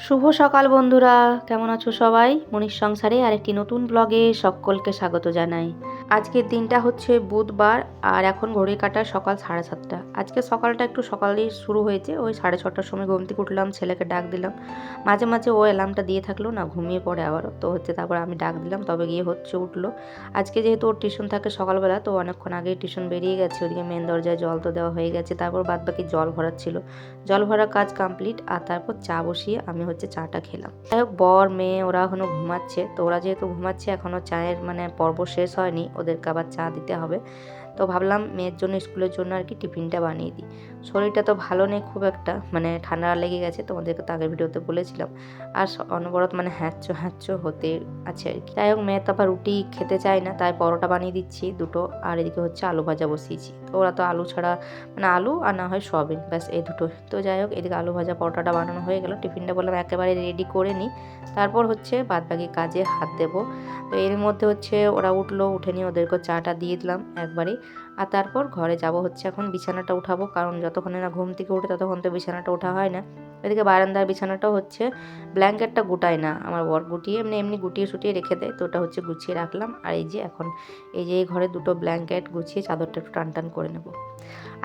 শুভ সকাল বন্ধুরা কেমন আছো সবাই? মনীষ সংসারে আরেকটি নতুন ব্লগে সকলকে স্বাগত জানাই। আজকের দিনটা হচ্ছে বুধবার আর এখন ঘড়ি কাটা সকাল সাড়ে সাতটা। আজকে সকালটা একটু সকালেই শুরু হয়েছে, ওই সাড়ে ছটার সময় ঘুম থেকে উঠলাম, ছেলেকে ডাক দিলাম। মাঝে মাঝে ও অ্যালার্মটা দিয়ে থাকল, না ঘুমিয়ে পড়ে আবারও। তো হচ্ছে তারপর আমি ডাক দিলাম, তবে গিয়ে হচ্ছে উঠল। আজকে যেহেতু ওর টিউশন থাকে সকালবেলা, তো অনেকক্ষণ আগেই টিউশন বেরিয়ে গেছে, ওদিকে মেন দরজায় জল তো দেওয়া হয়ে গেছে, তারপর বাদ বাকি জল ভরার ছিল। জল ভরা কাজ কমপ্লিট আর তারপর চা বসিয়ে আমি হচ্ছে চাটা খেলাম। যাই হোক, বর, মেয়ে, ওরা এখনও ঘুমাচ্ছে, তো ওরা যেহেতু ঘুমাচ্ছে এখনও চায়ের মানে পর্ব শেষ হয়নি ওদেরকে আবার চা দিতে হবে। তো ভাবলাম মেয়ের জন্য স্কুলের জন্য আর কি টিফিনটা বানিয়ে দিই। শরীরটা তো ভালো নেই খুব একটা। মানে ঠান্ডা লেগে গেছে তোমাদেরকে তো আগের ভিডিওতে বলেছিলাম। আর অনবরত মানে হ্যাঁচ্চ হ্যাঁচ্চ হতে আছে আর কি। যাই হোক, মেয়ে তো আবার রুটি খেতে চায় না, তাই পরোটা বানিয়ে দিচ্ছি দুটো। আর এদিকে হচ্ছে আলু ভাজা বসিয়েছি। তো ওরা তো আলু ছাড়া মানে আলু আর না হয় সয়াবিন, ব্যাস এই দুটো। তো যাই হোক, এদিকে আলু ভাজা পরোটাটা বানানো হয়ে গেল। টিফিনটা বললাম একেবারে রেডি করে নিই তারপর হচ্ছে বাদবাকি কাজে হাত দেবো। তো এর মধ্যে হচ্ছে ওরা উঠল, উঠে নিয়ে ওদেরকে চাটা দিয়ে দিলাম একবারেই আর তারপর ঘরে যাব হচ্ছে এখন, বিছানাটা উঠাবো, কারণ যতক্ষণে না ঘুম থেকে উঠে ততক্ষণ তো বিছানাটা ওঠা হয় না। এদিকে বারান্দার বিছানাটাও হচ্ছে ব্ল্যাঙ্কেটটা গোটায় না। আমার বর গুটিয়ে এমনি এমনি গুটিয়ে সুটিয়ে রেখে দেয়, তো ওটা হচ্ছে গুছিয়ে রাখলাম। আর এই যে এখন এই যে এই ঘরে দুটো ব্ল্যাঙ্কেট গুছিয়ে চাদরটা একটু টান টান করে নেব।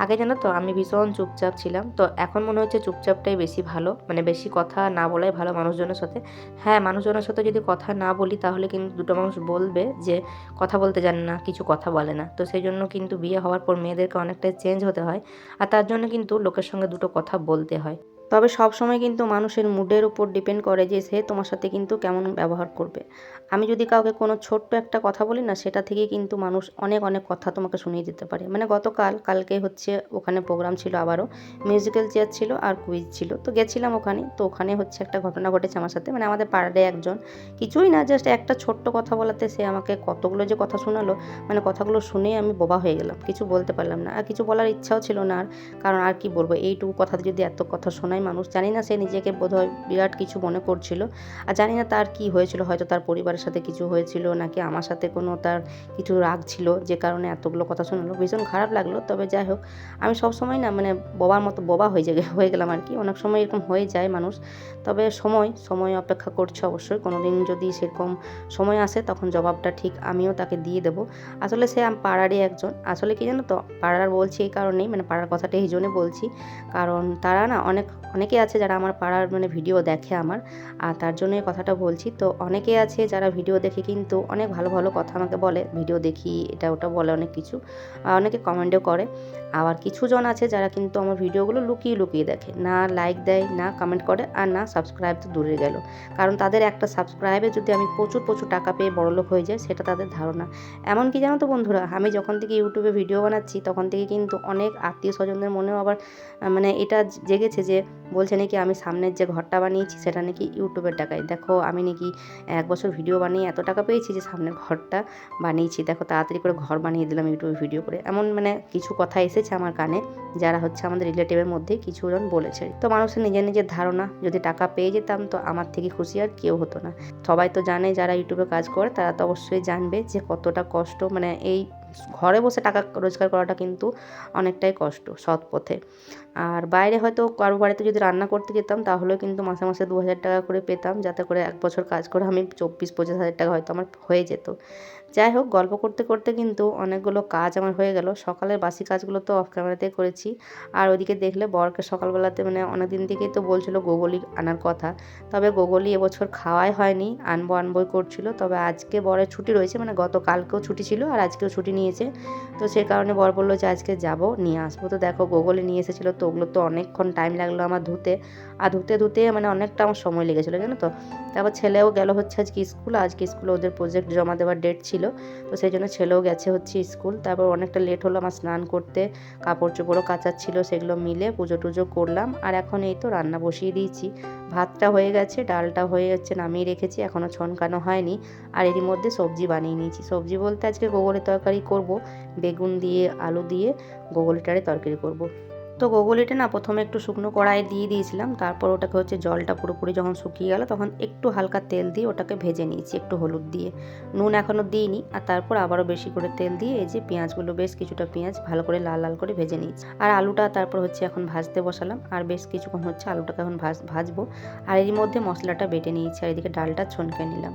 আগে জানো তো আমি ভীষণ চুপচাপ ছিলাম, তো এখন মনে হচ্ছে চুপচাপটাই বেশি ভালো মানে বেশি কথা না বলাই ভালো মানুষজনের সাথে। হ্যাঁ মানুষজনের সাথে যদি কথা না বলি তাহলে কিন্তু দুটো মানুষ বলবে যে কথা বলতে জানে না, কিছু কথা বলে না। তো সেই জন্য কিন্তু বিয়ে হওয়ার পর মেয়েদেরকে অনেকটাই চেঞ্জ হতে হয়, আর তার জন্য কিন্তু লোকের সঙ্গে দুটো কথা বলতে হয়। তবে সব সময় কিন্তু মানুষের মুডের উপর ডিপেন্ড করে যে সে তোমার সাথে কিন্তু কেমন ব্যবহার করবে। আমি যদি কাউকে কোনো ছোট্ট একটা কথা বলি না, সেটা থেকে কিন্তু মানুষ অনেক অনেক কথা তোমাকে শুনিয়ে দিতে পারে। মানে গতকাল, কালকে হচ্ছে ওখানে প্রোগ্রাম ছিল আবারও। মিউজিক্যাল চেয়ার ছিল আর কুইজ ছিল। তো গেছিলাম ওখানে, তো ওখানে হচ্ছে একটা ঘটনা ঘটেছে আমার সাথে। মানে আমাদের পাড়ারে একজন। কিছুই না জাস্ট একটা ছোট্ট কথা বলাতে সে আমাকে কতগুলো যে কথা শোনালো মানে কথাগুলো শুনেই আমি বোবা হয়ে গেলাম। কিছু বলতে পারলাম না। আর কিছু বলার ইচ্ছাও ছিল না আর। কারণ আর কি বলব? এইটুকু কথাতে যদি এত কথা শোনায় মানুষ জানি না, সে নিজেকে বোধহয় বিরাট কিছু মনে করছিল। আর জানি না তার কি হয়েছিল, হয়তো তার পরিবারের সাথে কিছু হয়েছিল, নাকি আমার সাথে কোনো তার কিছু রাগ ছিল, যে কারণে এতগুলো কথা শোনালো। ভীষণ খারাপ লাগল, তবে যাই হোক, আমি সব সময় না মানে বোবার মতো বোবা হয়ে হয়ে গেলাম আর কি। অনেক সময় এরকম হয়ে যায় মানুষ, তবে সময় সময় অপেক্ষা করছে অবশ্যই। কোনো দিন যদি সেরকম সময় আসে, তখন জবাবটা ঠিক আমিও তাকে দিয়ে দেবো। আসলে সে পাড়ারই একজন। আসলে কি জানো তো, পাড়ার বলছি এই কারণেই মানে পাড়ার কথাটা এই জন্যে বলছি। কারণ তারা না অনেক অনেকে আছে যারা আমার পাড়ার মানে ভিডিও দেখে আমার, আর তার জন্য এই কথাটা বলছি। তো অনেকে আছে যারা ভিডিও দেখে কিন্তু অনেক ভালো ভালো কথা আমাকে বলে, ভিডিও দেখি, এটা ওটা বলে অনেক কিছু, আর অনেকে কমেন্টও করে। আবার কিছু জন আছে যারা কিন্তু আমার ভিডিওগুলো লুকিয়ে লুকিয়ে দেখে, না লাইক দেয়, না কমেন্ট করে, আর না সাবস্ক্রাইব তো দূরে গেল। কারণ তাদের একটা সাবস্ক্রাইবে যদি আমি প্রচুর প্রচুর টাকা পেয়ে বড়লোক হয়ে যায় সেটা তাদের ধারণা। এমনকি জানো তো বন্ধুরা, আমি যখন থেকে ইউটিউবে ভিডিও বানাচ্ছি, তখন থেকে কিন্তু অনেক আত্মীয় স্বজনদের মনেও আবার মানে এটা জেগেছে যে বলছে নাকি আমি সামনের যে ঘরটা বানিয়েছি সেটা নাকি ইউটিউবের টাকায়। দেখো, আমি নাকি এক বছর ভিডিও বানিয়ে এত টাকা পেয়েছি যে সামনের ঘরটা বানিয়েছি। দেখো, তাড়াতাড়ি করে ঘর বানিয়ে দিলাম ইউটিউবে ভিডিও করে। এমন মানে কিছু কথা এসেছে আমার কানে, যারা হচ্ছে আমাদের রিলেটিভের মধ্যে কিছুজন বলেছে। তো মানুষের নিজের নিজের ধারণা, যদি টাকা পেয়ে যেতাম তো আমার থেকে খুশি আর কেউ হতো না। সবাই তো জানে যারা ইউটিউবে কাজ করে, তারা তো অবশ্যই জানবে যে কতটা কষ্ট। মানে এই ঘরে বসে টাকা রোজগার করাটা কিন্তু অনেকটাই কষ্ট সৎ পথে। আর বাইরে হয়তো কারও বাড়িতে যদি রান্না করতে যেতাম, তাহলেও কিন্তু মাসে মাসে দু হাজার টাকা করে পেতাম, যাতে করে এক বছর কাজ করে আমি চব্বিশ, পঁচিশ হাজার টাকা হয়তো আমার হয়ে যেত। যাই হোক, গল্প করতে করতে কিন্তু অনেকগুলো কাজ আমার হয়ে গেল। সকালের বাসি কাজগুলো তো অফ ক্যামেরাতেই করেছি। আর ওদিকে দেখলে বরকে সকালবেলাতে মানে অনেক দিন থেকেই তো বলছিল গোগলি আনার কথা। তবে গোগলি এবছর খাওয়াই হয়নি, আনব, আনবই করছিল। তবে আজকে বরের ছুটি রয়েছে মানে গতকালকেও ছুটি ছিল আর আজকেও ছুটি নিয়েছে। তো সে কারণে বর বলল যে আজকে যাব, নিয়ে আসব। তো দেখো, গোগলে নিয়ে এসেছিল তো ওগুলো তো অনেকক্ষণ টাইম লাগল আমার ধুতে। আর ধুতে ধুতে মানে অনেকটা আমার সময় লেগেছিলো, জানো তো? তারপর ছেলেও গেল হচ্ছে আজকে স্কুল, আজকে স্কুলে ওদের প্রজেক্ট জমা দেওয়ার ডেট ছিল। তো সেই জন্য ছেলেও গেছে হচ্ছে স্কুল। তারপর অনেকটা লেট হলো আমার স্নান করতে। কাপড় চোপড়ও কাচার ছিল সেগুলো মিলে পুজো টুজো করলাম। আর এখন এই তো রান্না বসিয়ে দিয়েছি। ভাতটা হয়ে গেছে, ডালটা হয়ে যাচ্ছে নামিয়ে রেখেছি এখনও ছনকানো হয়নি। আর এরই মধ্যে সবজি বানিয়ে নিয়েছি। সবজি বলতে আজকে গোগলের তরকারি করব, বেগুন দিয়ে, আলু দিয়ে গোগলিটারে তরকারি করব। তো গোগলিটা না প্রথমে একটু শুকনো কড়াইয়ে দিয়ে দিয়েছিলাম, তারপর ওটাকে হচ্ছে জলটা পুরোপুরি যখন শুকিয়ে গেল তখন একটু হালকা তেল দিয়ে ওটাকে ভেজে নিয়েছি একটু হলুদ দিয়ে। নুন এখনও দিইনি, আর তারপর আবারও বেশি করে তেল দিয়ে এই যে পেঁয়াজগুলো, বেশ কিছুটা পেঁয়াজ ভালো করে লাল লাল করে ভেজে নিয়েছি। আর আলুটা তারপর হচ্ছে এখন ভাজতে বসালাম, আর বেশ কিছুক্ষণ হচ্ছে আলুটাকে এখন ভাজ, ভাজবো। আর এর মধ্যে মশলাটা বেটে নিয়েছি, আর এদিকে ডালটা ছনকে নিলাম।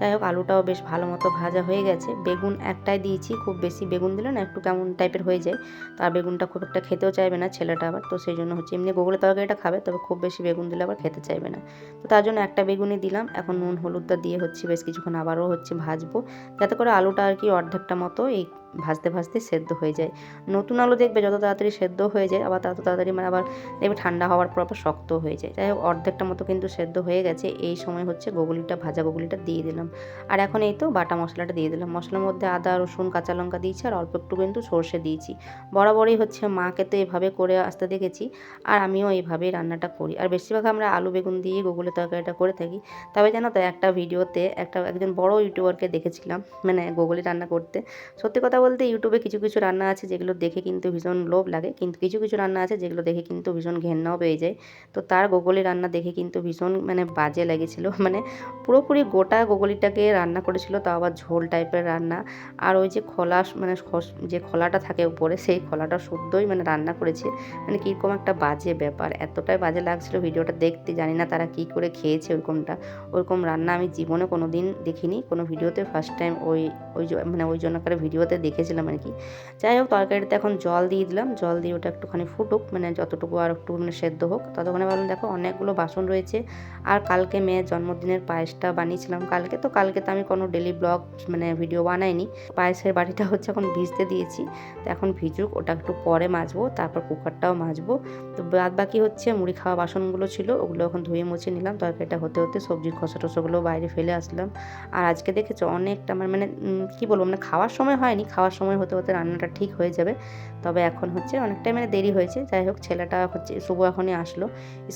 যাই হোক আলুটাও বেশ ভালো মতো ভাজা হয়ে গেছে। বেগুন একটাই দিয়েছি, খুব বেশি বেগুন দিলে না একটু কেমন টাইপের হয়ে যায়। তার বেগুনটা খুব একটা খেতেও চাইবে না ছেলেটা আবার, তো সেই জন্য হচ্ছে এমনি গোগলের তরকারিটা খাবে, তবে খুব বেশি বেগুন দিলে আবার খেতে চাইবে না। তো তার জন্য একটা বেগুনই দিলাম, এখন নুন হলুদটা দিয়ে হচ্ছে বেশ কিছুক্ষণ আবারও হচ্ছে ভাজবো। যাতে করে আলুটা আর কি অর্ধেকটা মতো এই ভাজতে ভাজতে সেদ্ধ হয়ে যায়। নতুন আলু দেখবে যত তাড়াতাড়ি সেদ্ধ হয়ে যায়, আবার তত তাড়াতাড়ি মানে আবার দেখবে ঠান্ডা হওয়ার পর আবার শক্ত হয়ে যায়। যাই হোক, অর্ধেকটা মতো কিন্তু সেদ্ধ হয়ে গেছে। এই সময় হচ্ছে গোগুলিটা ভাজা গোগুলিটা দিয়ে দিলাম। আর এখন এই তো বাটা মশলাটা দিয়ে দিলাম। মশলার মধ্যে আদা, রসুন, কাঁচা লঙ্কা দিয়েছি আর অল্প একটু কিন্তু সর্ষে দিয়েছি। বরাবরই হচ্ছে মাকে তো এভাবে করে আসতে দেখেছি আর আমিও এইভাবেই রান্নাটা করি। আর বেশিরভাগ আমরা আলু, বেগুন দিয়ে গোগুলের তরকারিটা করে থাকি। তবে জানো তো, একটা ভিডিওতে একটা, একজন বড় ইউটিউবারকে দেখেছিলাম মানে গোগুলি রান্না করতে। সত্যি কথা বলতে ইউটিউবে কিছু কিছু রান্না আছে যেগুলো দেখে কিন্তু ভীষণ লোভ লাগে। কিন্তু কিছু কিছু রান্না আছে যেগুলো দেখে কিন্তু ভীষণ ঘেন্নাও পেয়ে যায়। তো তার গোগলি রান্না দেখে কিন্তু ভীষণ মানে বাজে লেগেছিল। মানে পুরোপুরি গোটা গোগলিটাকে রান্না করেছিল, তাও আবার ঝোল টাইপের রান্না। আর ওই যে খোলা মানে যে খোলাটা থাকে উপরে, সেই খোলাটা শুদ্ধই মানে রান্না করেছে। মানে কীরকম একটা বাজে ব্যাপার, এতটাই বাজে লাগছিল ভিডিওটা দেখতে। জানি না তারা কি করে খেয়েছে ওরকমটা। ওরকম রান্না আমি জীবনে কোনো দিন দেখিনি। কোনো ভিডিওতে ফার্স্ট টাইম ওই ওই মানে ওই জন্যকার ভিডিওতে দেখেছিলাম আর কি। যাই হোক, তরকারিতে এখন জল দিয়ে দিলাম। জল দিয়ে ওটা একটুখানি ফুটুক মানে যতটুকু আর একটু মানে সেদ্ধ হোক। ততক্ষণে ভাবলাম, দেখো, অনেকগুলো বাসন রয়েছে। আর কালকে মেয়ের জন্মদিনের পায়েসটা বানিয়েছিলাম কালকে। তো কালকে তো আমি কোনো ডেলি ব্লগ মানে ভিডিও বানাইনি। পায়েসের বাটিটা হচ্ছে এখন ভিজতে দিয়েছি। তো এখন ভিজুক, ওটা একটু পরে মাজবো, তারপর কুকারটাও মাজবো। তো বাদ বাকি হচ্ছে মুড়ি খাওয়া বাসনগুলো ছিল, ওগুলো এখন ধুয়ে মুছে নিলাম। তরকারিটা হতে হতে সবজির খসা টসাগুলো বাইরে ফেলে আসলাম। আর আজকে দেখেছ, অনেকটা আমার মানে কি বলব মানে খাওয়ার সময় হয়নি খাওয়ার সময় হতে হতে রান্নাটা ঠিক হয়ে যাবে। তবে এখন হচ্ছে অনেকটাই মানে দেরি হয়েছে। যাই হোক, ছেলেটা হচ্ছে শুভ এখনই আসলো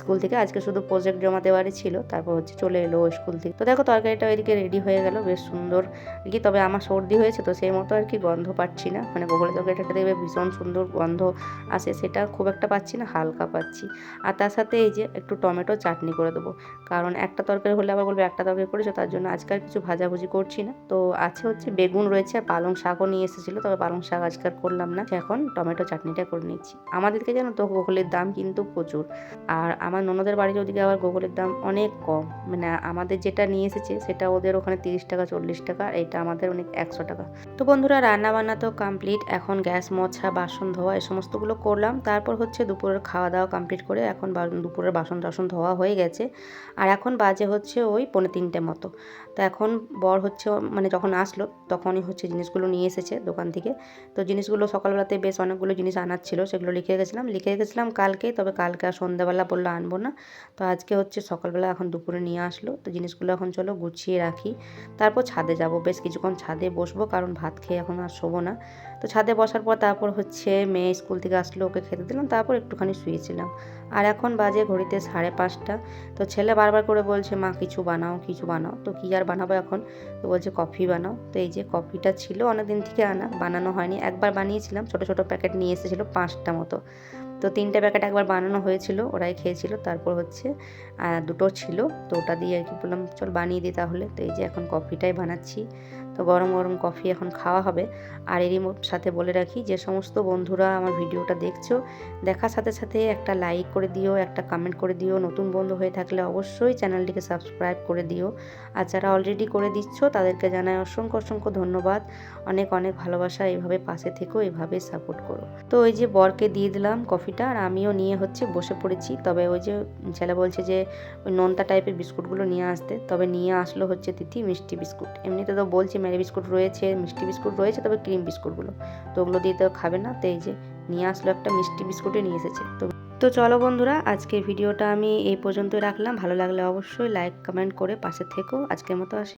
স্কুল থেকে। আজকে শুধু প্রজেক্ট জমা দেওয়ারই ছিল। তারপর হচ্ছে চলে এলো স্কুল থেকে। তো দেখো, তরকারিটা ওইদিকে রেডি হয়ে গেল। বেশ সুন্দর আর কি, তবে আমার সর্দি হয়েছে তো সেই মতো আর কি গন্ধ পাচ্ছি না। মানে গোগলের তরকারিটা দেখবে ভীষণ সুন্দর গন্ধ আসে, সেটা খুব একটা পাচ্ছি না, হালকা পাচ্ছি। আর তার সাথে এই যে একটু টমেটো চাটনি করে দেবো। কারণ একটা তরকারি হলে আবার বলবে একটা তরকারি করেছ, তার জন্য আজকে আর কিছু ভাজাভুজি করছি না। তো আছে হচ্ছে বেগুন রয়েছে আর পালং শাকও নিয়ে এসেছিল, তবে পালং শাক আজকাল করলাম না। এখন টমেটো চাটনিটা করে নিচ্ছি। আমাদেরকে জানো তো, গোগলের দাম কিন্তু প্রচুর। আর আমার ননদের বাড়ির ওদিকে আবার গোগলের দাম অনেক কম। মানে আমাদের যেটা নিয়ে এসেছে, সেটা ওদের ওখানে তিরিশ টাকা, চল্লিশ টাকা এটা আমাদের অনেক একশো টাকা। তো বন্ধুরা রান্না বান্না তো কমপ্লিট এখন গ্যাস, মোছা, বাসন ধোয়া, এই সমস্তগুলো করলাম। তারপর হচ্ছে দুপুরের খাওয়া দাওয়া কমপ্লিট করে এখন দুপুরের বাসন টাসন ধোয়া হয়ে গেছে। আর এখন বাজে হচ্ছে ওই পৌনে তিনটে মতো। তো এখন বর হচ্ছে মানে যখন আসলো, তখনই হচ্ছে জিনিসগুলো নিয়ে এসেছে দোকান থেকে। তো জিনিসগুলো সকালবেলাতে বেশ অনেকগুলো জিনিস আনার ছিল, সেগুলো লিখে রেখেছিলাম। লিখে রেখেছিলাম কালকে তবে কালকে আর সন্ধ্যাবেলা বলল আনব না। তো আজকে হচ্ছে সকালবেলা এখন দুপুরে নিয়ে আসলো। তো জিনিসগুলো এখন চলো গুছিয়ে রাখি। তারপর ছাদে যাব। বেশ কিছুক্ষণ ছাদে বসবো, কারণ ভাত খেয়ে এখন আর শোবো না। তো ছাদে বসার পর তারপর হচ্ছে মেয়ে স্কুল থেকে আসলো, ওকে খেতে দিলাম, তারপর একটুখানি শুয়েছিলাম। আর এখন বাজে ঘড়িতে সাড়ে পাঁচটা। তো ছেলে বারবার করে বলছে, মা, কিছু বানাও কিছু বানাও। তো কী আর বানাবো এখন? তো বলছে, কফি বানাও। তো এই যে কফিটা ছিল অনেক দিন থেকে আনা, বানানো হয়নি। একবার বানিয়েছিলাম, ছোটো ছোটো প্যাকেট নিয়ে এসেছিল পাঁচটা মতো। তো তিনটে প্যাকেট একবার বানানো হয়েছিল, ওরাই খেয়েছিল। তারপর হচ্ছে দুটো ছিল। তো ওটা দিয়ে আর কি বললাম, চল বানিয়ে দিই তাহলে। তো এই যে এখন কফিটাই বানাচ্ছি। তো গরম গরম কফি এখন খাওয়া হবে। আর এরই সাথে বলে রাখি, যে সমস্ত বন্ধুরা আমার ভিডিওটা দেখছ, দেখার সাথে সাথে একটা লাইক করে দিও, একটা কমেন্ট করে দিও। নতুন বন্ধু হয়ে থাকলে অবশ্যই চ্যানেলটিকে সাবস্ক্রাইব করে দিও। আর যারা অলরেডি করে দিচ্ছ, তাদেরকে জানাই অসংখ্য অসংখ্য ধন্যবাদ। অনেক অনেক ভালোবাসা এইভাবে পাশে থেকেও এইভাবে সাপোর্ট করো। তো ওই যে বরকে দিয়ে দিলাম কফিটা, আর আমিও নিয়ে হচ্ছে বসে পড়েছি। তবে ওই যে ছেলে বলছে যে, ওই নোনতা টাইপের বিস্কুটগুলো নিয়ে আসতে। তবে নিয়ে আসলো হচ্ছে তিথি মিষ্টি বিস্কুট। এমনিতে তো বলছি মেরি বিস্কুট রয়েছে, মিষ্টি বিস্কুট রয়েছে, তবে ক্রিম বিস্কুটগুলো। তো ওগুলো দিয়ে তো খাবে না, তো এই যে নিয়ে আসলো একটা মিষ্টি বিস্কুটে নিয়ে এসেছে। তো তো চলো বন্ধুরা আজকে ভিডিওটা আমি এই পর্যন্তই রাখলাম। ভালো লাগলে অবশ্যই লাইক কমেন্ট করে পাশে থেকো। আজকের মতো আসি।